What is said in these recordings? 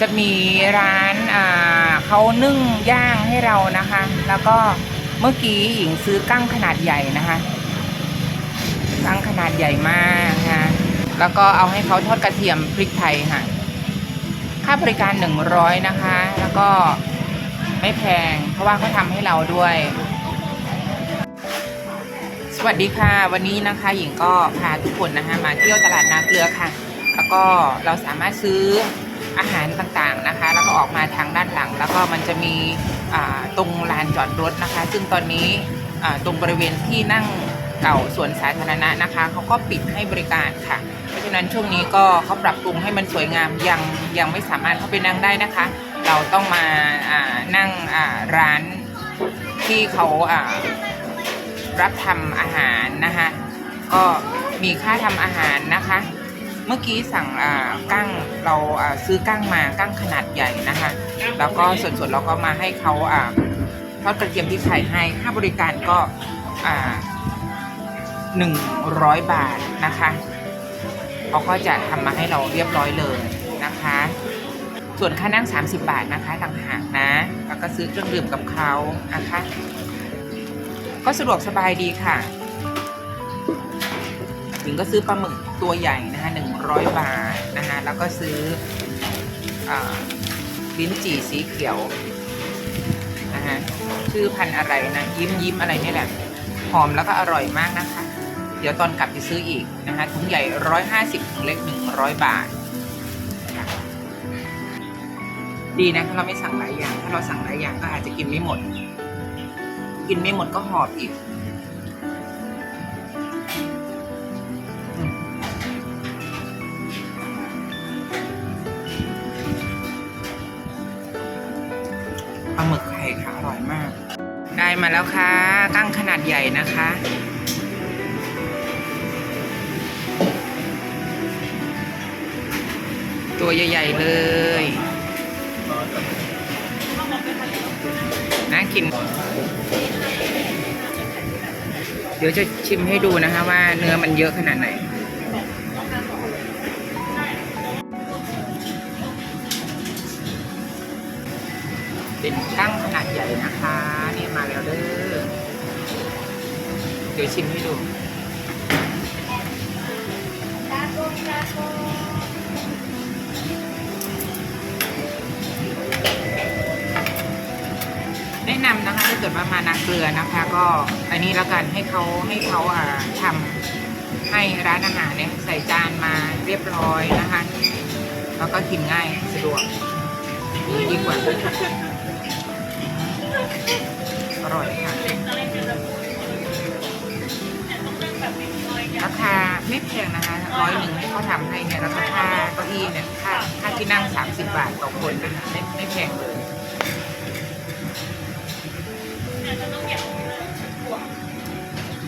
จะมีร้านเขานึ่งย่างให้เรานะคะ แล้วก็เมื่อกี้หญิงซื้อกั้งขนาดใหญ่นะคะกั้งขนาดใหญ่มากนะคะแล้วก็เอาให้เขาทอดกระเทียมพริกไทยค่ะ ค่าบริการ 100 นะคะ แล้วก็ไม่แพง เพราะว่าเขาทำให้เราด้วย สวัสดีค่ะ วันนี้นะคะหญิงก็พาทุกคนนะคะมาเที่ยวตลาดนาเกลือค่ะ แล้วก็เราสามารถซื้อ อาหารต่างๆนะคะ แล้วก็ออกมาทางด้านหลัง แล้วก็มันจะมีตรงลานจอดรถนะคะ ซึ่งตอนนี้ตรงบริเวณที่นั่งเก่าสวนสาธารณะนะคะเขาก็ปิดให้บริการค่ะ เพราะฉะนั้นช่วงนี้ก็เขาปรับปรุงให้มันสวยงามยังยังไม่สามารถเข้าไปนั่งได้นะคะ เราต้องมานั่งร้านที่เขารับทำอาหารนะคะ ก็มีค่าทำอาหารนะคะ เมื่อกี้สั่งอ่ากั้งเราอ่าซื้อกั้งมากั้งขนาดใหญ่นะคะ แล้วก็ส่วนๆเราก็มาให้เขาอ่าทอดกระเทียมพริกไทยให้ค่าบริการก็อ่าหนึ่งร้อยบาทนะคะเขาก็จะทำมาให้เราเรียบร้อยเลยนะคะ ส่วนค่านั่ง 30 บาทนะคะต่างหากนะ แล้วก็ซื้อเครื่องดื่มกับเขานะคะ ก็สะดวกสบายดีค่ะ ถึงก็ซื้อปลาหมึกตัวใหญ่นะคะหนึ่งร้อยบาทนะคะแล้วก็ซื้ออาลิ้นจี่สีเขียวนะคะชื่อพันอะไรนะยิ้มยิ้มอะไรนี่แหละหอมแล้วก็อร่อยมากนะคะ เดี๋ยวตอนกลับจะซื้ออีกนะคะถุงใหญ่ร้อยห้าสิบถุงเล็กหนึ่งร้อยบาท ดีนะถ้าเราไม่สั่งหลายอย่าง ถ้าเราสั่งหลายอย่างก็อาจจะกินไม่หมด กินไม่หมดก็หอบอีก ได้มาแล้วค่ะ กั้งขนาดใหญ่นะคะ ตัวใหญ่ ๆ เลยน่ากิน เดี๋ยวจะชิมให้ดูนะคะว่าเนื้อมันเยอะขนาดไหน เป็นกั้งขนาดใหญ่นะคะนี่มาแล้วเด้อเดี๋ยวชิมให้ดูแนะนำนะคะถ้าเกิดว่ามานาเกลือนะคะ ก็อันนี้แล้วกันให้เขาให้เขาอ่าทำให้ร้านอาหารเนี่ยใส่จานมาเรียบร้อยนะคะ แล้วก็กินง่ายสะดวกดีกว่า อร่อยค่ะ ราคาไม่แพงนะคะร้อยหนึ่งให้เขาทำให้เนี่ยแล้วก็ค่าเก้าอี้เนี่ยค่าค่าที่นั่ง30บาทต่อคนนะคะไม่ไม่แพงเลย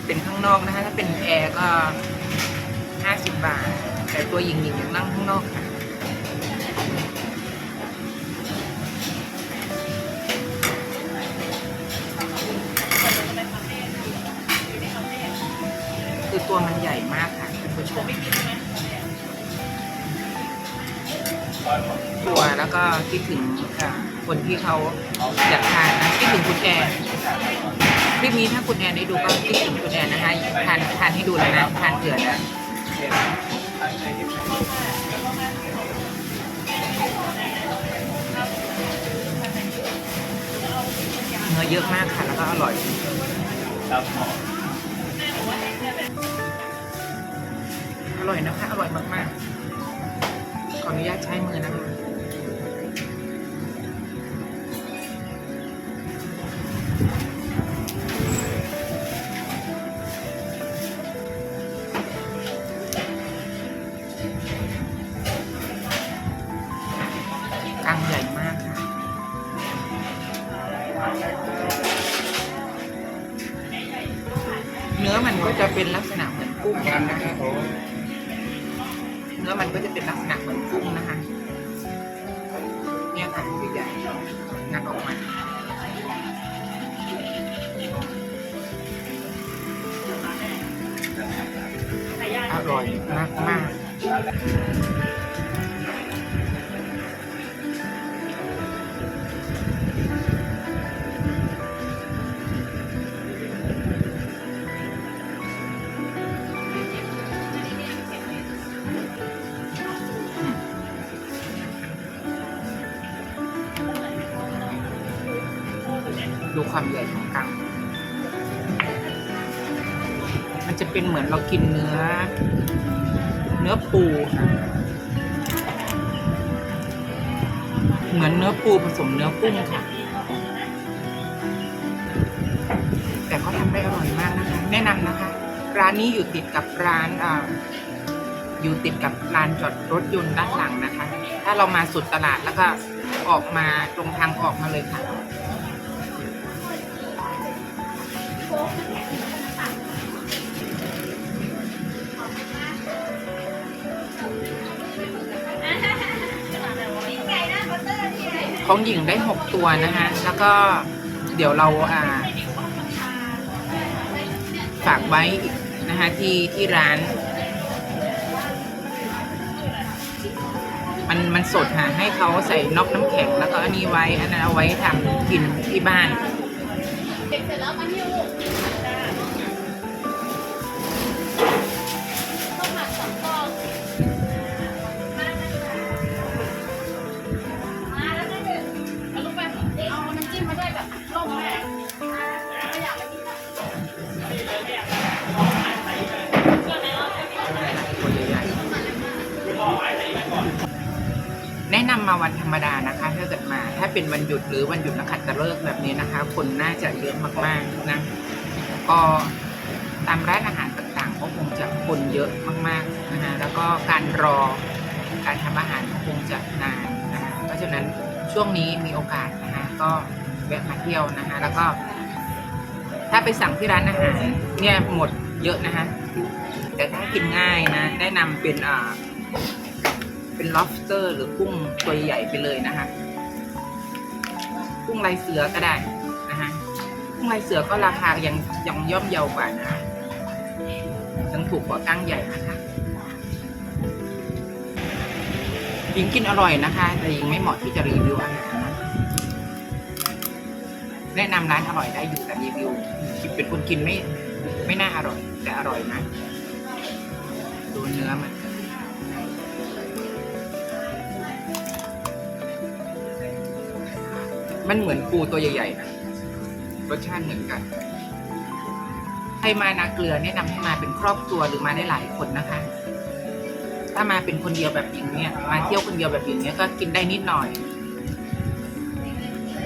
เป็นข้างนอกนะคะ ถ้าเป็นแอร์ก็ห้าสิบบาท แต่ตัวหญิงหญิงยังนั่งข้างนอกค่ะ ตัวแล้วก็คิดถึงคนที่เขาอยากทานนะคิดถึงคุณแอนคลิปนี้ถ้าคุณแอนได้ดูก็คิดถึงคุณแอนนะคะทานทานให้ดูแล้วนะทานเผื่อแล้วเนื้อเยอะมากค่ะแล้วก็อร่อย อร่อยนะคะ อร่อยมากๆ ขออนุญาตใช้มือนะคะังใหญ่มากค่ะ เนื้อมันก็จะเป็นลักษณะเหมือนกุ้งนะคะ อมันก็จะเป็นลักษณะเหมือนกุ้งนะคะเนี่ยค่ะใหญ่ๆงัดออกมาอร่อยมากมาก ดูความใหญ่ของกัง มันจะเป็นเหมือนเรากินเนื้อ เนื้อปูค่ะเหมือนเนื้อปูผสมเนื้อกุ้งค่ะ แต่เขาทำได้อร่อยมากนะคะ แนะนำนะคะ ร้านนี้อยู่ติดกับร้านอ่าอยู่ติดกับลานจอดรถยนต์ด้านหลังนะคะ ถ้าเรามาสุดตลาดแล้วก็ออกมาตรงทางออกมาเลยค่ะ ของหญิงได้หกตัวนะคะ แล้วก็เดี๋ยวเราอ่า ฝากไว้นะคะที่ที่ร้าน มันมันสดค่ะให้เขาใส่นอกน้ำแข็ง แล้วก็อันนี้ไว้ อันนั้นเอาไว้ทำกินที่บ้าน เสร็จแล้วมันอยู่ มาวันธรรมดานะคะ ถ้าเกิดมา ถ้าเป็นวันหยุดหรือวันหยุดนักขัตฤกษ์แบบนี้นะคะ คนน่าจะเยอะมากๆนะก็ตามร้านอาหารต่างๆก็คงจะคนเยอะมากๆนะคะแล้วก็การรอการทำอาหารก็คงจะนานนะคะเพราะฉะนั้นช่วงนี้มีโอกาสนะคะก็แวะมาเที่ยวนะคะ แล้วก็ ถ้าไปสั่งที่ร้านอาหารเนี่ยหมดเยอะนะคะ แต่ถ้ากินง่ายนะแนะนำเป็นอ่า เป็น lobster หรือกุ้งตัวใหญ่ไปเลยนะคะกุ้งลายเสือก็ได้นะคะกุ้งลายเสือก็ราคายังยังย่อมเยาวกว่านะคะยังถูกกว่ากั้งใหญ่นะคะหญิงกินอร่อยนะคะ แต่หญิงไม่เหมาะที่จะรีวิวอาหารนะแนะนำร้านอร่อยได้อยู่แต่รีวิวเป็นคนกินไม่ ไม่น่าอร่อย แต่อร่อยนะดูเนื้อมัน มันเหมือนปูตัวใหญ่ๆนะรสชาติเหมือนกันใครมานาเกลือแนะนำให้มาเป็นครอบครัวหรือมาได้หลายคนนะคะ ถ้ามาเป็นคนเดียวแบบอย่างเนี้ยมาเที่ยวคนเดียวแบบอย่างเนี้ยก็กินได้นิดหน่อย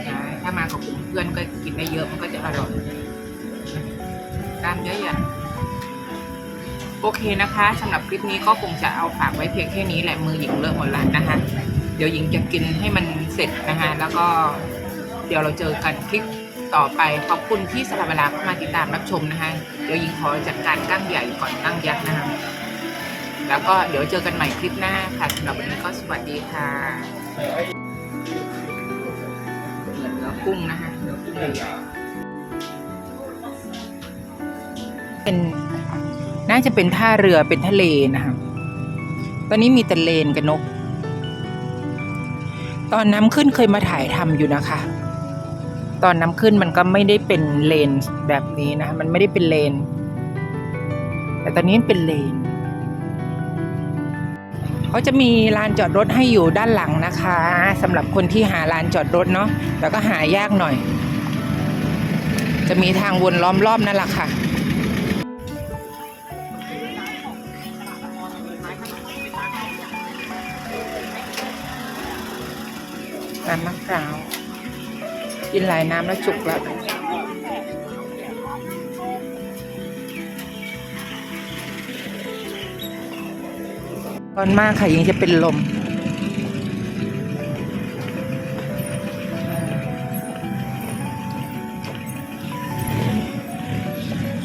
นะถ้ามากับกลุ่มเพื่อนก็กินได้เยอะมันก็จะอร่อยตามเยอะอย่างโอเคนะคะสำหรับคลิปนี้ก็คงจะเอาฝากไว้เพียงแค่นี้แหละมือหญิงเลอะหมดแล้วนะคะ เดี๋ยวหญิงจะกินให้มันเสร็จนะคะ แล้วก็ เดี๋ยวเราเจอกันคลิปต่อไป ขอบคุณที่สละเวลาเข้ามาติดตามรับชมนะคะ เดี๋ยวหญิงขอจัดการกั้งใหญ่ก่อนกั้งยักษ์นะคะ แล้วก็เดี๋ยวเจอกันใหม่คลิปหน้าค่ะสำหรับวันนี้ก็สวัสดีค่ะเนื้อกุ้งนะคะเนื้อกุ้งใหญ่เป็นน่าจะเป็นท่าเรือเป็นทะเลนะคะตอนนี้มีแต่เลนกับนก ตอนน้ำขึ้นเคยมาถ่ายทำอยู่นะคะ ตอนน้ำขึ้นมันก็ไม่ได้เป็นเลนแบบนี้นะ มันไม่ได้เป็นเลน แต่ตอนนี้เป็นเลนเขาจะมีลานจอดรถให้อยู่ด้านหลังนะคะสำหรับคนที่หาลานจอดรถเนาะแล้วก็หายากหน่อย จะมีทางวนล้อมรอบนั่นแหละค่ะน้ำมะพร้าว กินหลายน้ำแล้วจุกแล้วตอนมากค่ะยังจะเป็นลม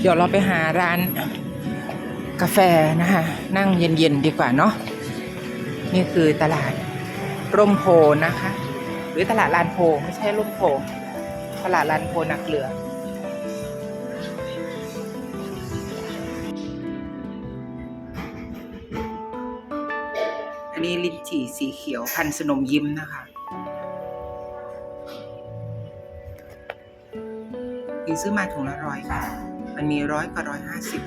เดี๋ยวเราไปหาร้านกาแฟนะคะ นั่งเย็นๆดีกว่าเนาะนี่คือตลาดร่มโพนะคะ หรือตลาดลานโพไม่ใช่ร่มโพตลาดลานโพนักเรืออันนี้ลิ้นจี่สีเขียวพันสนมยิ้มนะคะยิงซื้อมาถุงละร้อยค่ะ มันมีร้อยกับร้อยห้าสิบ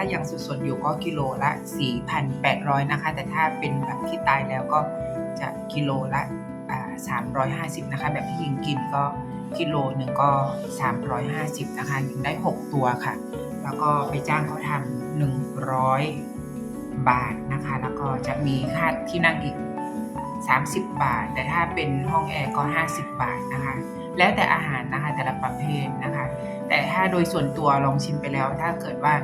ถ้ายังสดๆอยู่ก็กิโลละ 4,800 นะคะ แต่ถ้าเป็นแบบที่ตายแล้วก็จะกิโลละอ่า350 นะคะ แบบที่ยิงกินก็กิโลหนึ่งก็ 350 นะคะยิงได้ 6 ตัวค่ะ แล้วก็ไปจ้างเขาทำ100 บาทนะคะ แล้วก็จะมีค่าที่นั่งอีก 30 บาท แต่ถ้าเป็นห้องแอร์ก็ 50 บาทนะคะแล้วแต่อาหารนะคะแต่ละประเภทนะคะ แต่ถ้าโดยส่วนตัวลองชิมไปแล้วถ้าเกิดว่า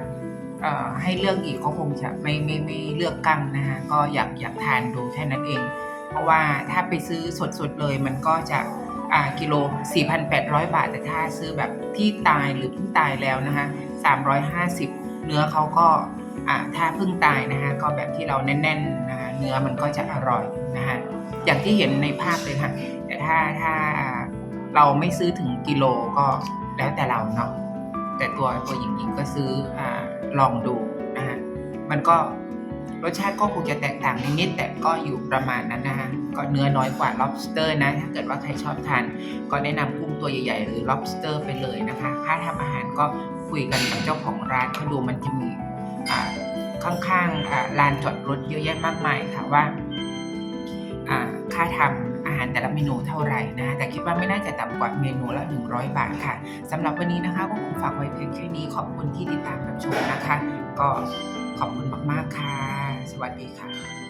ให้เลือกอีกก็คงจะไม่ไม่ไม่เลือกกั้งนะคะก็อยากอยากทานดูแค่นั้นเอง เพราะว่าถ้าไปซื้อสดๆเลยมันก็จะอ่ากิโล 4,800 บาท แต่ถ้าซื้อแบบที่ตายหรือเพิ่งตายแล้วนะคะ350 เนื้อเขาก็ถ้าเพิ่งตายนะคะก็แบบที่เราแน่นๆนะคะเนื้อมันก็จะอร่อยนะคะอย่างที่เห็นในภาพเลยค่ะ แต่ถ้าถ้าเราไม่ซื้อถึงกิโลก็แล้วแต่เราเนาะแต่ตัวตัวหญิงหญิงก็ซื้ออา ลองดูนะฮะมันก็รสชาติก็คงจะแตกต่างนิดแต่ก็อยู่ประมาณนั้นนะฮะก็เนื้อน้อยกว่า lobster นะ ถ้าเกิดว่าใครชอบทาน ก็แนะนำกุ้งตัวใหญ่ๆ หรือ lobster ไปเลยนะคะ ค่าทำอาหารก็คุยกันกับเจ้าของร้านเขาดูมันจะมีข้างๆลานจอดรถเยอะแยะมากมายค่ะว่าค่าทำอา หารแต่ละเมนูเท่าไหร่นะแต่คิดว่าไม่น่าจะต่ำกว่าเมนูละ 100 บาทค่ะสำหรับวันนี้นะคะก็คงฝากไว้เพียงแค่นี้ขอบคุณที่ติดตามรับชมนะคะ ก็ขอบคุณมากๆค่ะ สวัสดีค่ะ